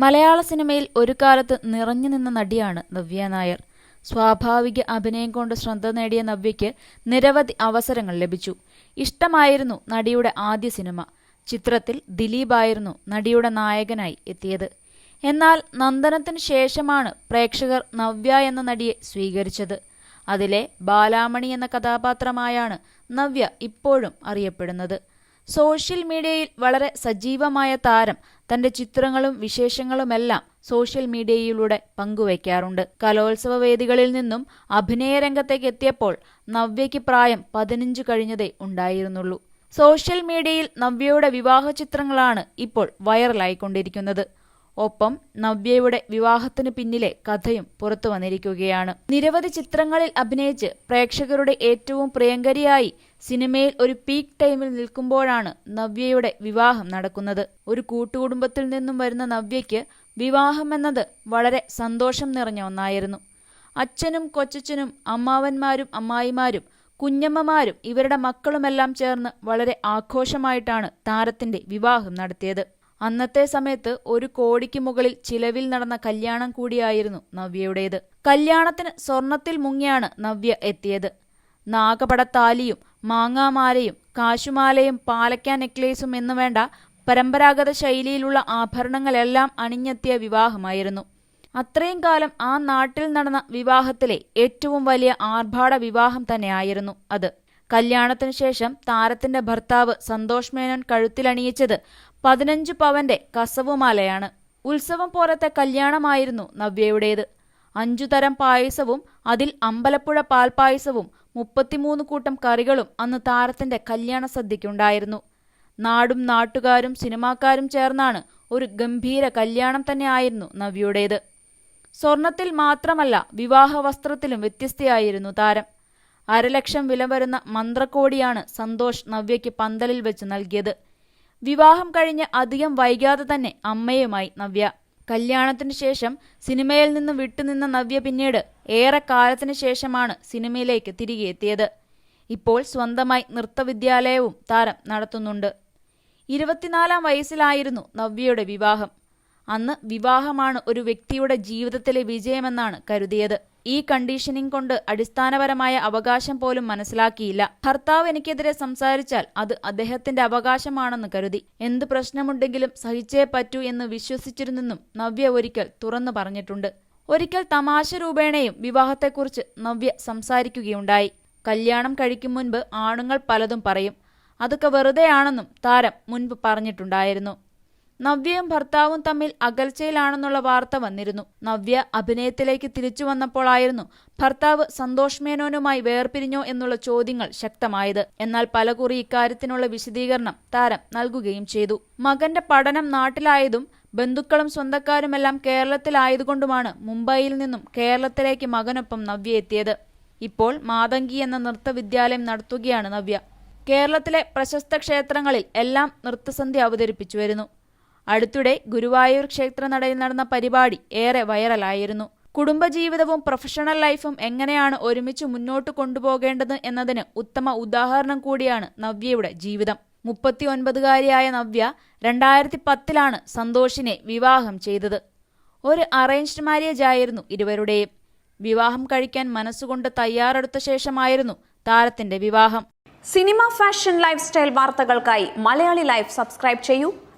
മലയാള സിനിമയിൽ ഒരു കാലത്ത് നിറഞ്ഞു നിന്ന നടിയാണ് നവ്യ നായർ. സ്വാഭാവിക അഭിനയം കൊണ്ട് ശ്രദ്ധ നേടിയ നവ്യയ്ക്ക് നിരവധി അവസരങ്ങൾ ലഭിച്ചു. ഇഷ്ടമായിരുന്നു നടിയുടെ ആദ്യ സിനിമ. ചിത്രത്തിൽ ദിലീപായിരുന്നു നടിയുടെ നായകനായി എത്തിയത്. എന്നാൽ നന്ദനത്തിന് ശേഷമാണ് പ്രേക്ഷകർ നവ്യ എന്ന നടിയെ സ്വീകരിച്ചത്. അതിലെ ബാലാമണി എന്ന കഥാപാത്രമായാണ് നവ്യ ഇപ്പോഴും അറിയപ്പെടുന്നത്. സോഷ്യൽ മീഡിയയിൽ വളരെ സജീവമായ താരം തന്റെ ചിത്രങ്ങളും വിശേഷങ്ങളുമെല്ലാം സോഷ്യൽ മീഡിയയിലൂടെ പങ്കുവയ്ക്കാറുണ്ട്. കലോത്സവ വേദികളിൽ നിന്നും അഭിനയ രംഗത്തേക്ക് എത്തിയപ്പോൾ നവ്യയ്ക്ക് പ്രായം പതിനഞ്ച് കഴിഞ്ഞതേ ഉണ്ടായിരുന്നുള്ളൂ. സോഷ്യൽ മീഡിയയിൽ നവ്യയുടെ വിവാഹ ചിത്രങ്ങളാണ് ഇപ്പോൾ വൈറലായിക്കൊണ്ടിരിക്കുന്നത്. ഒപ്പം നവ്യയുടെ വിവാഹത്തിന് പിന്നിലെ കഥയും പുറത്തു വന്നിരിക്കുകയാണ് നിരവധി ചിത്രങ്ങളിൽ അഭിനയിച്ച് പ്രേക്ഷകരുടെ ഏറ്റവും പ്രിയങ്കരിയായി സിനിമയിൽ ഒരു പീക്ക് ടൈമിൽ നിൽക്കുമ്പോഴാണ് നവ്യയുടെ വിവാഹം നടക്കുന്നത്. ഒരു കൂട്ടുകുടുംബത്തിൽ നിന്നും വരുന്ന നവ്യയ്ക്ക് വിവാഹമെന്നത് വളരെ സന്തോഷം നിറഞ്ഞ ഒന്നായിരുന്നു. അച്ഛനും കൊച്ചച്ഛനും അമ്മാവന്മാരും അമ്മായിമാരും കുഞ്ഞമ്മമാരും ഇവരുടെ മക്കളുമെല്ലാം ചേർന്ന് വളരെ ആഘോഷമായിട്ടാണ് താരത്തിന്റെ വിവാഹം നടത്തിയത്. അന്നത്തെ സമയത്ത് ഒരു കോടിക്ക് മുകളിൽ ചിലവിൽ നടന്ന കല്യാണം കൂടിയായിരുന്നു നവ്യയുടേത്. കല്യാണത്തിന് സ്വർണത്തിൽ മുങ്ങിയാണ് നവ്യ എത്തിയത്. നാഗപടത്താലിയും മാങ്ങാമാലയും കാശുമാലയും പാലക്ക നെക്ലേസും എന്നു വേണ്ട പരമ്പരാഗത ശൈലിയിലുള്ള ആഭരണങ്ങളെല്ലാം അണിഞ്ഞെത്തിയ വിവാഹമായിരുന്നു. അത്രയും കാലം ആ നാട്ടിൽ നടന്ന വിവാഹത്തിലെ ഏറ്റവും വലിയ ആർഭാട വിവാഹം തന്നെയായിരുന്നു അത്. കല്യാണത്തിനു ശേഷം താരത്തിന്റെ ഭർത്താവ് സന്തോഷ് മേനോൻ കഴുത്തിലണിയിച്ചത് പതിനഞ്ച് പവന്റെ കസവുമാലയാണ്. ഉത്സവം പോലത്തെ കല്യാണമായിരുന്നു നവ്യയുടേത്. അഞ്ചുതരം പായസവും അതിൽ അമ്പലപ്പുഴ പാൽപായസവും മുപ്പത്തിമൂന്ന് കൂട്ടം കറികളും അന്ന് താരത്തിന്റെ കല്യാണ സദ്യയ്ക്കുണ്ടായിരുന്നു. നാടും നാട്ടുകാരും സിനിമാക്കാരും ചേർന്നാണ് ഒരു ഗംഭീര കല്യാണം തന്നെ ആയിരുന്നു നവ്യയുടേത് സ്വർണത്തിൽ മാത്രമല്ല വിവാഹ വസ്ത്രത്തിലും വ്യത്യസ്തയായിരുന്നു താരം. അരലക്ഷം വില വരുന്ന മന്ത്രക്കോടിയാണ് സന്തോഷ് നവ്യയ്ക്ക് പന്തലിൽ വെച്ച് നൽകിയത്. വിവാഹം കഴിഞ്ഞ് അധികം വൈകാതെ തന്നെ അമ്മയുമായി നവ്യ. കല്യാണത്തിന് ശേഷം സിനിമയിൽ നിന്ന് വിട്ടുനിന്ന നവ്യ പിന്നീട് ഏറെ കാലത്തിന് ശേഷമാണ് സിനിമയിലേക്ക് തിരികെ എത്തിയത്. ഇപ്പോൾ സ്വന്തമായി നൃത്തവിദ്യാലയവും താരം നടത്തുന്നുണ്ട്. ഇരുപത്തിനാലാം വയസ്സിലായിരുന്നു നവ്യയുടെ വിവാഹം. അന്ന് വിവാഹമാണ് ഒരു വ്യക്തിയുടെ ജീവിതത്തിലെ വിജയമെന്നാണ് കരുതിയത്. ഈ കണ്ടീഷനിങ് കൊണ്ട് അടിസ്ഥാനപരമായ അവകാശം പോലും മനസ്സിലാക്കിയില്ല. ഭർത്താവ് എനിക്കെതിരെ സംസാരിച്ചാൽ അത് അദ്ദേഹത്തിന്റെ അവകാശമാണെന്ന് കരുതി. എന്ത് പ്രശ്നമുണ്ടെങ്കിലും സഹിച്ചേ പറ്റൂ എന്ന് വിശ്വസിച്ചിരുന്നെന്നും നവ്യ ഒരിക്കൽ തുറന്നു പറഞ്ഞിട്ടുണ്ട്. ഒരിക്കൽ തമാശ രൂപേണയും വിവാഹത്തെക്കുറിച്ച് നവ്യ സംസാരിക്കുകയുണ്ടായി. കല്യാണം കഴിക്കും മുൻപ് ആണുങ്ങൾ പലതും പറയും. അതൊക്കെ വെറുതെയാണെന്നും താരം മുൻപ് പറഞ്ഞിട്ടുണ്ടായിരുന്നു. നവ്യയും ഭർത്താവും തമ്മിൽ അകൽച്ചയിലാണെന്നുള്ള വാർത്ത വന്നിരുന്നു. നവ്യ അഭിനയത്തിലേക്ക് തിരിച്ചു വന്നപ്പോഴായിരുന്നു ഭർത്താവ് സന്തോഷ് മേനോനുമായി വേർപിരിഞ്ഞോ എന്നുള്ള ചോദ്യങ്ങൾ ശക്തമായത്. എന്നാൽ പലകുറി ഇക്കാര്യത്തിനുള്ള വിശദീകരണം താരം നൽകുകയും ചെയ്തു. മകന്റെ പഠനം നാട്ടിലായതും ബന്ധുക്കളും സ്വന്തക്കാരുമെല്ലാം കേരളത്തിലായതുകൊണ്ടുമാണ് മുംബൈയിൽ നിന്നും കേരളത്തിലേക്ക് മകനൊപ്പം നവ്യ എത്തിയത്. ഇപ്പോൾ മാതങ്കി എന്ന നൃത്തവിദ്യാലയം നടത്തുകയാണ് നവ്യ. കേരളത്തിലെ പ്രശസ്ത ക്ഷേത്രങ്ങളിൽ എല്ലാം നൃത്തസന്ധ്യ അവതരിപ്പിച്ചു വരുന്നു. അടുത്തിടെ ഗുരുവായൂർ ക്ഷേത്രനടയിൽ നടന്ന പരിപാടി ഏറെ വൈറലായിരുന്നു. കുടുംബജീവിതവും പ്രൊഫഷണൽ ലൈഫും എങ്ങനെയാണ് ഒരുമിച്ച് മുന്നോട്ട് കൊണ്ടുപോകേണ്ടത് എന്നതിന് ഉത്തമ ഉദാഹരണം കൂടിയാണ് നവ്യയുടെ ജീവിതം. മുപ്പത്തിയൊൻപതുകാരിയായ നവ്യ രണ്ടായിരത്തി പത്തിലാണ് സന്തോഷിനെ വിവാഹം ചെയ്തത്. ഒരു അറേഞ്ച്ഡ് മാരേജ് ആയിരുന്നു ഇരുവരുടെയും. വിവാഹം കഴിക്കാൻ മനസ്സുകൊണ്ട് തയ്യാറെടുത്ത ശേഷമായിരുന്നു താരത്തിന്റെ വിവാഹം. സിനിമ ഫാഷൻ ലൈഫ് സ്റ്റൈൽ വാർത്തകൾക്കായി മലയാളി ലൈഫ് സബ്സ്ക്രൈബ് ചെയ്യൂ.